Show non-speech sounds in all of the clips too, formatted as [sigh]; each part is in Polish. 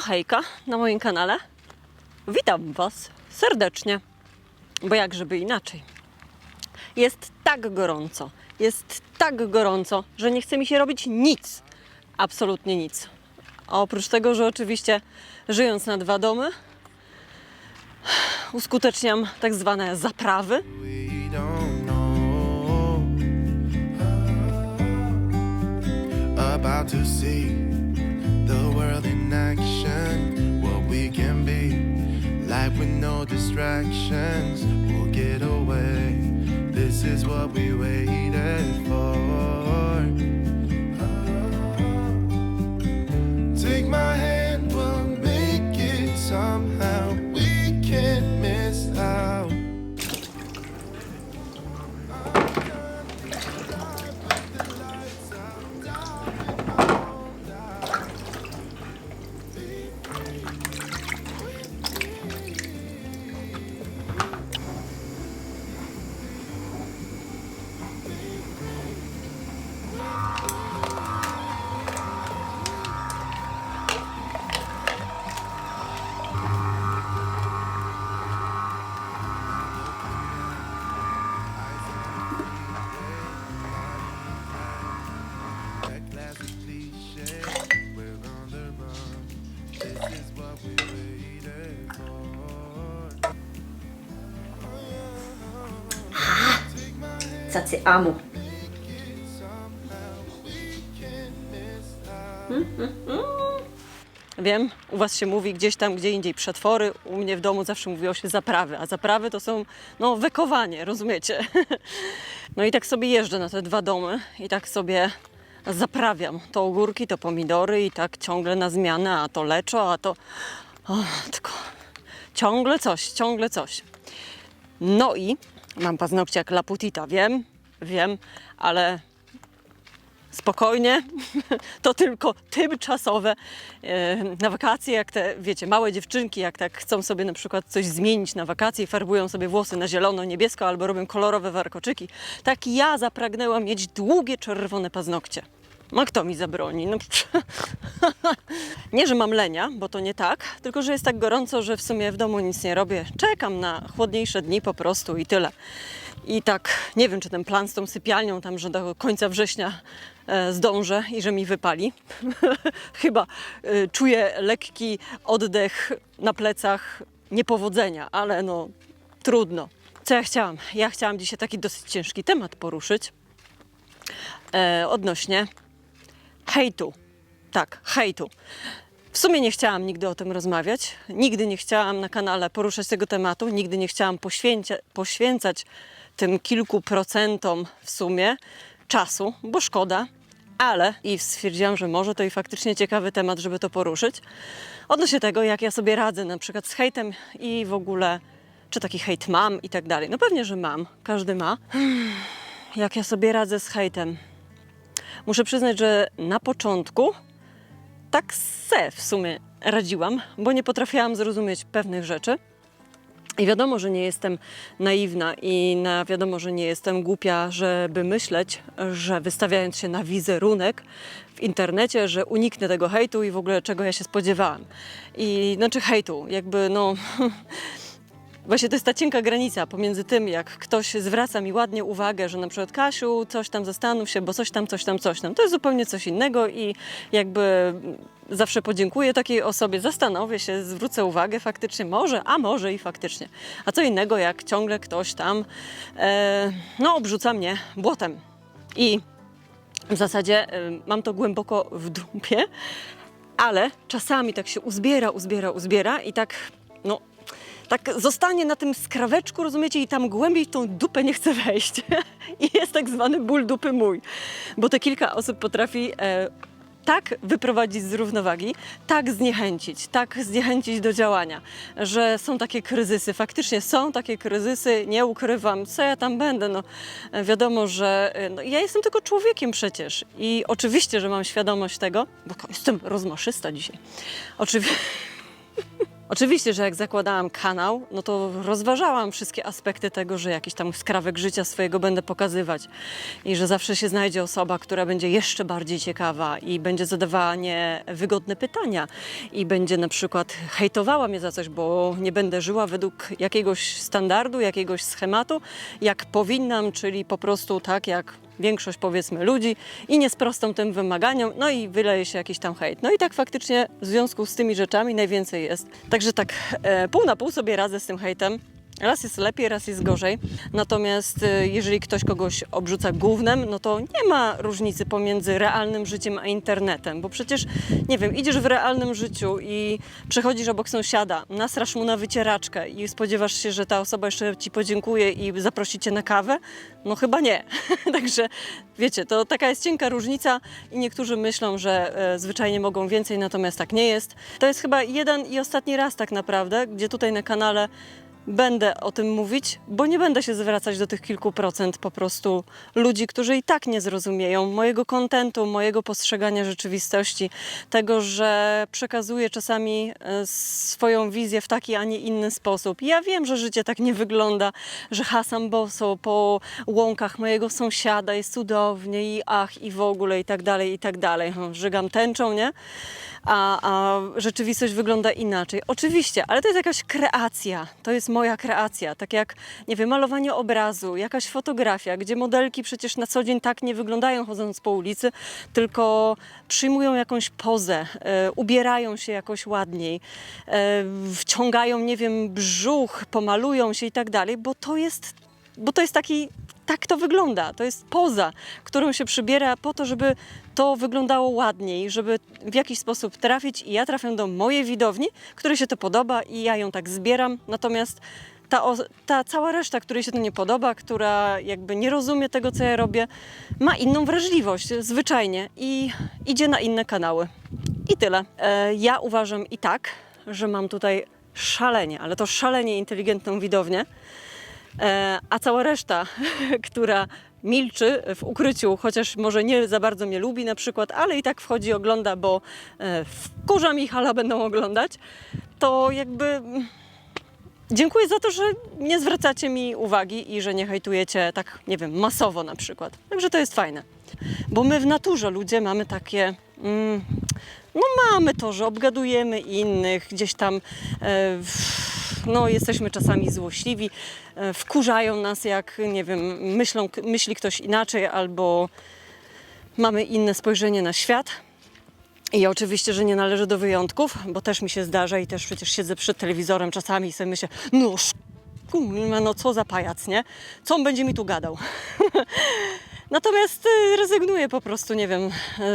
No hejka na moim kanale. Witam Was serdecznie, bo jak żeby inaczej. Jest tak gorąco, jest tak gorąco, że nie chce mi się robić nic, absolutnie nic. A oprócz tego, że oczywiście żyjąc na dwa domy, uskuteczniam tak zwane zaprawy. About to see in action, what we can be. Life with no distractions, we'll get away. This is what we waited Cacy amu. Wiem, u Was się mówi gdzieś tam, gdzie indziej przetwory, u mnie w domu zawsze mówiło się zaprawy, a zaprawy to są, no, wekowanie, rozumiecie? [laughs] No i tak sobie jeżdżę na te dwa domy i tak sobie zaprawiam. To ogórki, to pomidory i tak ciągle na zmianę, a to leczo, a to... O, tylko ciągle coś, ciągle coś. No i mam paznokcie jak Laputita, wiem, wiem, ale spokojnie, [laughs] to tylko tymczasowe. E, Na wakacje, jak te, wiecie, małe dziewczynki, jak tak chcą sobie na przykład coś zmienić na wakacje farbują sobie włosy na zielono, niebiesko albo robią kolorowe warkoczyki, tak ja zapragnęłam mieć długie, czerwone paznokcie. No kto mi zabroni? No, [laughs] nie, że mam lenia, bo to nie tak, tylko że jest tak gorąco, że w sumie w domu nic nie robię. Czekam na chłodniejsze dni po prostu i tyle. I tak nie wiem, czy ten plan z tą sypialnią tam, że do końca września e, zdążę i że mi wypali. [laughs] Chyba e, czuję lekki oddech na plecach niepowodzenia, ale no trudno. Co ja chciałam? Ja chciałam dzisiaj taki dosyć ciężki temat poruszyć e, odnośnie hejtu. Tak, hejtu. W sumie nie chciałam nigdy o tym rozmawiać. Nigdy nie chciałam na kanale poruszać tego tematu. Nigdy nie chciałam poświęcia, poświęcać tym kilku procentom w sumie czasu, bo szkoda. Ale i stwierdziłam, że może to i faktycznie ciekawy temat, żeby to poruszyć. Odnośnie tego, jak ja sobie radzę na przykład z hejtem i w ogóle, czy taki hejt mam i tak dalej. No pewnie, że mam. Każdy ma. Jak ja sobie radzę z hejtem? Muszę przyznać, że na początku tak se w sumie radziłam, bo nie potrafiłam zrozumieć pewnych rzeczy. I wiadomo, że nie jestem naiwna i na, wiadomo, że nie jestem głupia, żeby myśleć, że wystawiając się na wizerunek w internecie, że uniknę tego hejtu i w ogóle czego ja się spodziewałam. I znaczy hejtu, jakby no. [laughs] Właśnie to jest ta cienka granica pomiędzy tym, jak ktoś zwraca mi ładnie uwagę, że na przykład Kasiu, coś tam zastanów się, bo coś tam, coś tam, coś tam. To jest zupełnie coś innego i jakby zawsze podziękuję takiej osobie, zastanowię się, zwrócę uwagę faktycznie, może, a może i faktycznie. A co innego, jak ciągle ktoś tam, e, no, obrzuca mnie błotem. I w zasadzie e, mam to głęboko w dupie, ale czasami tak się uzbiera, uzbiera, uzbiera i tak, tak zostanie na tym skraweczku, rozumiecie, i tam głębiej tą dupę nie chce wejść. [laughs] I jest tak zwany ból dupy mój, bo te kilka osób potrafi e, tak wyprowadzić z równowagi, tak zniechęcić, tak zniechęcić do działania, że są takie kryzysy, faktycznie są takie kryzysy, nie ukrywam, co ja tam będę, no. Wiadomo, że e, no, ja jestem tylko człowiekiem przecież. I oczywiście, że mam świadomość tego, bo jestem rozmaszysta dzisiaj, oczywiście [laughs] Oczywiście, że jak zakładałam kanał, no to rozważałam wszystkie aspekty tego, że jakiś tam skrawek życia swojego będę pokazywać i że zawsze się znajdzie osoba, która będzie jeszcze bardziej ciekawa i będzie zadawała niewygodne pytania i będzie na przykład hejtowała mnie za coś, bo nie będę żyła według jakiegoś standardu, jakiegoś schematu, jak powinnam, czyli po prostu tak jak większość powiedzmy ludzi i nie sprostam tym wymaganiom, no i wyleje się jakiś tam hejt. No i tak faktycznie w związku z tymi rzeczami najwięcej jest. Także tak e, pół na pół sobie radzę z tym hejtem. Raz jest lepiej, raz jest gorzej. Natomiast e, jeżeli ktoś kogoś obrzuca gównem, no to nie ma różnicy pomiędzy realnym życiem a internetem, bo przecież, nie wiem, idziesz w realnym życiu i przechodzisz obok sąsiada, nasrasz mu na wycieraczkę i spodziewasz się, że ta osoba jeszcze ci podziękuje i zaprosi cię na kawę? No chyba nie. [laughs] Także wiecie, to taka jest cienka różnica i niektórzy myślą, że e, zwyczajnie mogą więcej, natomiast tak nie jest. To jest chyba jeden i ostatni raz tak naprawdę, gdzie tutaj na kanale będę o tym mówić, bo nie będę się zwracać do tych kilku procent po prostu ludzi, którzy i tak nie zrozumieją mojego kontentu, mojego postrzegania rzeczywistości, tego, że przekazuję czasami e, swoją wizję w taki, a nie inny sposób. Ja wiem, że życie tak nie wygląda, że hasam boso po łąkach mojego sąsiada, jest cudownie i ach i w ogóle i tak dalej, i tak dalej. Hm, Żygam tęczą, nie? a, a rzeczywistość wygląda inaczej. Oczywiście, ale to jest jakaś kreacja, to jest moja kreacja, tak jak, nie wiem, malowanie obrazu, jakaś fotografia, gdzie modelki przecież na co dzień tak nie wyglądają chodząc po ulicy, tylko przyjmują jakąś pozę, e, ubierają się jakoś ładniej, e, wciągają, nie wiem, brzuch, pomalują się i tak dalej, bo to jest, bo to jest taki tak to wygląda. To jest poza, którą się przybiera po to, żeby to wyglądało ładniej, żeby w jakiś sposób trafić i ja trafiam do mojej widowni, której się to podoba i ja ją tak zbieram. Natomiast ta, ta cała reszta, której się to nie podoba, która jakby nie rozumie tego, co ja robię, ma inną wrażliwość, zwyczajnie i idzie na inne kanały. I tyle. E, ja uważam i tak, że mam tutaj szalenie, ale to szalenie inteligentną widownię. E, a cała reszta, [laughs] która milczy w ukryciu, chociaż może nie za bardzo mnie lubi na przykład, ale i tak wchodzi, ogląda, bo e, wkurza Michala będą oglądać, to jakby mm, dziękuję za to, że nie zwracacie mi uwagi i że nie hejtujecie tak, nie wiem, masowo na przykład. Także to jest fajne. Bo my w naturze ludzie mamy takie... Mm, no mamy to, że obgadujemy innych, gdzieś tam e, no, jesteśmy czasami złośliwi, e, wkurzają nas, jak nie wiem, myślą, myśli ktoś inaczej albo mamy inne spojrzenie na świat. I oczywiście, że nie należy do wyjątków, bo też mi się zdarza i też przecież siedzę przed telewizorem czasami i sobie myślę, no kurwa, no co za pajac, nie? Co on będzie mi tu gadał? [laughs] Natomiast y, rezygnuję po prostu, nie wiem,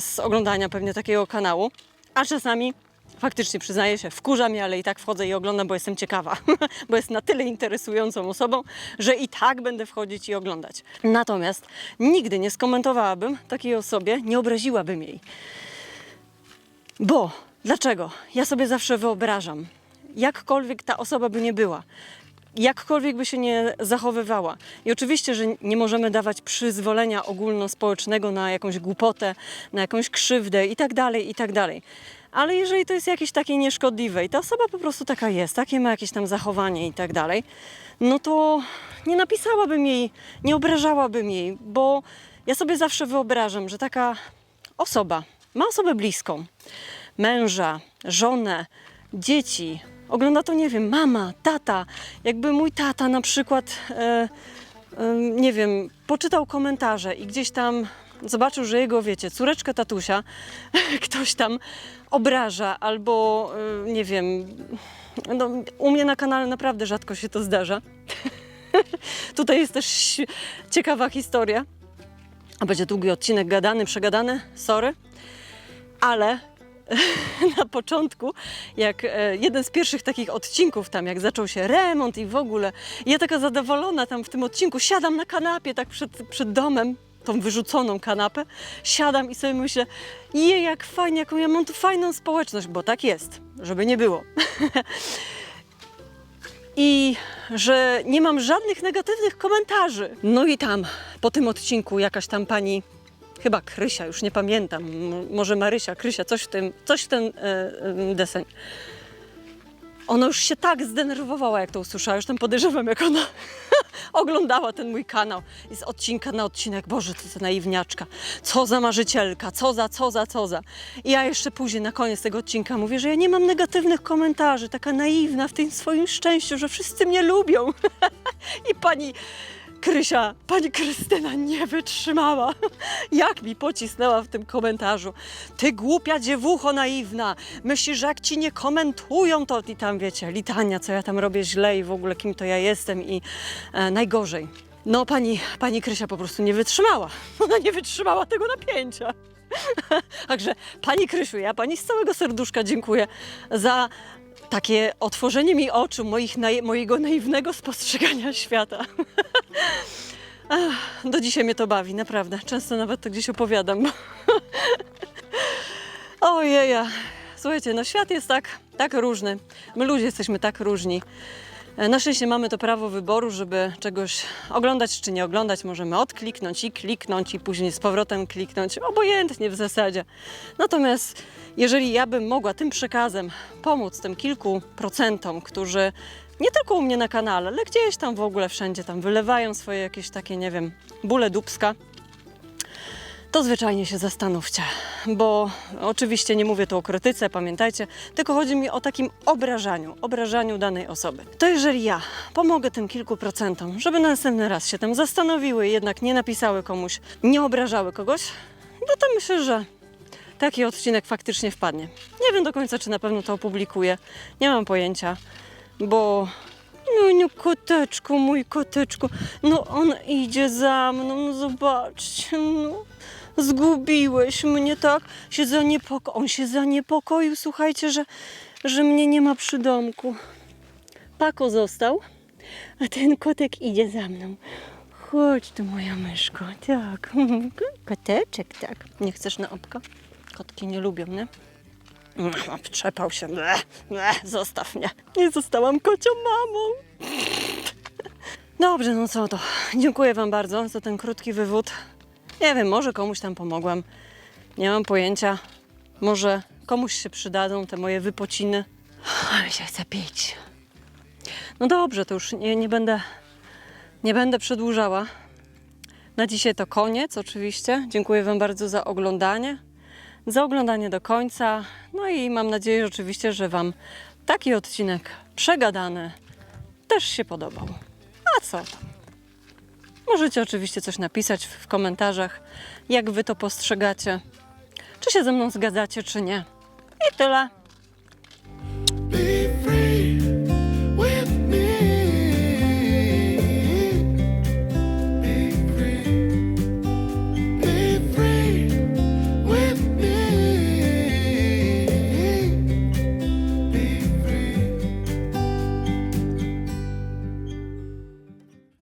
z oglądania pewnie takiego kanału, a czasami faktycznie przyznaję się, wkurza mnie, ale i tak wchodzę i oglądam, bo jestem ciekawa, [laughs] bo jest na tyle interesującą osobą, że i tak będę wchodzić i oglądać. Natomiast nigdy nie skomentowałabym takiej osobie, nie obraziłabym jej. Bo, dlaczego? Ja sobie zawsze wyobrażam, jakkolwiek ta osoba by nie była, jakkolwiek by się nie zachowywała. I oczywiście, że nie możemy dawać przyzwolenia ogólnospołecznego na jakąś głupotę, na jakąś krzywdę i tak dalej, i tak dalej. Ale jeżeli to jest jakieś takie nieszkodliwe i ta osoba po prostu taka jest, takie ma jakieś tam zachowanie i tak dalej, no to nie napisałabym jej, nie obrażałabym jej, bo ja sobie zawsze wyobrażam, że taka osoba ma osobę bliską, męża, żonę, dzieci. Ogląda to, nie wiem, mama, tata. Jakby mój tata na przykład, e, e, nie wiem, poczytał komentarze i gdzieś tam zobaczył, że jego, wiecie, córeczkę tatusia [laughs] ktoś tam obraża albo, e, nie wiem, no, u mnie na kanale naprawdę rzadko się to zdarza. [laughs] Tutaj jest też ciekawa historia. Będzie długi odcinek gadany, przegadany, sorry. Ale [laughs] na początku, jak e, jeden z pierwszych takich odcinków tam, jak zaczął się remont i w ogóle, ja taka zadowolona tam w tym odcinku, siadam na kanapie tak przed, przed domem, tą wyrzuconą kanapę, siadam i sobie myślę, je jak fajnie, jaką ja mam tu fajną społeczność, bo tak jest, żeby nie było. [laughs] I że nie mam żadnych negatywnych komentarzy. No i tam, po tym odcinku jakaś tam pani chyba Krysia, już nie pamiętam, może Marysia, Krysia, coś w tym, coś w ten e, e, deseń. Ona już się tak zdenerwowała, jak to usłyszała. Już tam podejrzewam, jak ona [laughs] oglądała ten mój kanał. I z odcinka na odcinek, Boże, to za naiwniaczka. Co za marzycielka, co za, co za, co za. I ja jeszcze później, na koniec tego odcinka mówię, że ja nie mam negatywnych komentarzy. Taka naiwna w tym swoim szczęściu, że wszyscy mnie lubią. [laughs] I pani Krysia, pani Krystyna nie wytrzymała. [laughs] Jak mi pocisnęła w tym komentarzu. Ty głupia dziewucho naiwna. Myślisz, że jak ci nie komentują, to i tam wiecie, litania, co ja tam robię źle i w ogóle kim to ja jestem i e, najgorzej. No pani, pani Krysia po prostu nie wytrzymała. [laughs] Ona nie wytrzymała tego napięcia. [laughs] Także pani Krysiu, ja pani z całego serduszka dziękuję za takie otworzenie mi oczu moich nai- mojego naiwnego spostrzegania świata. [laughs] Ach, Do dzisiaj mnie to bawi, naprawdę. Często nawet to gdzieś opowiadam. [laughs] Ojeja. Słuchajcie, no świat jest tak, tak różny. My ludzie jesteśmy tak różni. E, Na szczęście mamy to prawo wyboru, żeby czegoś oglądać czy nie oglądać. Możemy odkliknąć i kliknąć i później z powrotem kliknąć, obojętnie w zasadzie. Natomiast jeżeli ja bym mogła tym przekazem pomóc tym kilku procentom, którzy nie tylko u mnie na kanale, ale gdzieś tam w ogóle wszędzie tam wylewają swoje jakieś takie, nie wiem, bóle dubska, to zwyczajnie się zastanówcie, bo oczywiście nie mówię tu o krytyce, pamiętajcie, tylko chodzi mi o takim obrażaniu, obrażaniu danej osoby. To jeżeli ja pomogę tym kilku procentom, żeby następny raz się tam zastanowiły jednak nie napisały komuś, nie obrażały kogoś, no to myślę, że taki odcinek faktycznie wpadnie. Nie wiem do końca, czy na pewno to opublikuję, nie mam pojęcia, bo no koteczku, mój koteczku, no on idzie za mną, no zobaczcie, no. Zgubiłeś mnie, tak? Się zaniepoko- on się zaniepokoił, słuchajcie, że, że mnie nie ma przy domku. Pako został, a ten kotek idzie za mną. Chodź tu, moja myszko, tak. [laughs] Koteczek, tak. Nie chcesz na opka? Kotki nie lubią, nie? No, Trzepał się. Ble, ble, zostaw mnie. Nie zostałam kocią mamą. Dobrze, no co to. Dziękuję Wam bardzo za ten krótki wywód. Nie wiem, może komuś tam pomogłam. Nie mam pojęcia. Może komuś się przydadzą te moje wypociny. Ale się chce pić. No dobrze, to już nie, nie będę nie będę przedłużała. Na dzisiaj to koniec, oczywiście. Dziękuję Wam bardzo za oglądanie. Za oglądanie do końca. No i mam nadzieję oczywiście, że Wam taki odcinek przegadany też się podobał. A co? Możecie oczywiście coś napisać w komentarzach, jak Wy to postrzegacie. Czy się ze mną zgadzacie, czy nie. I tyle.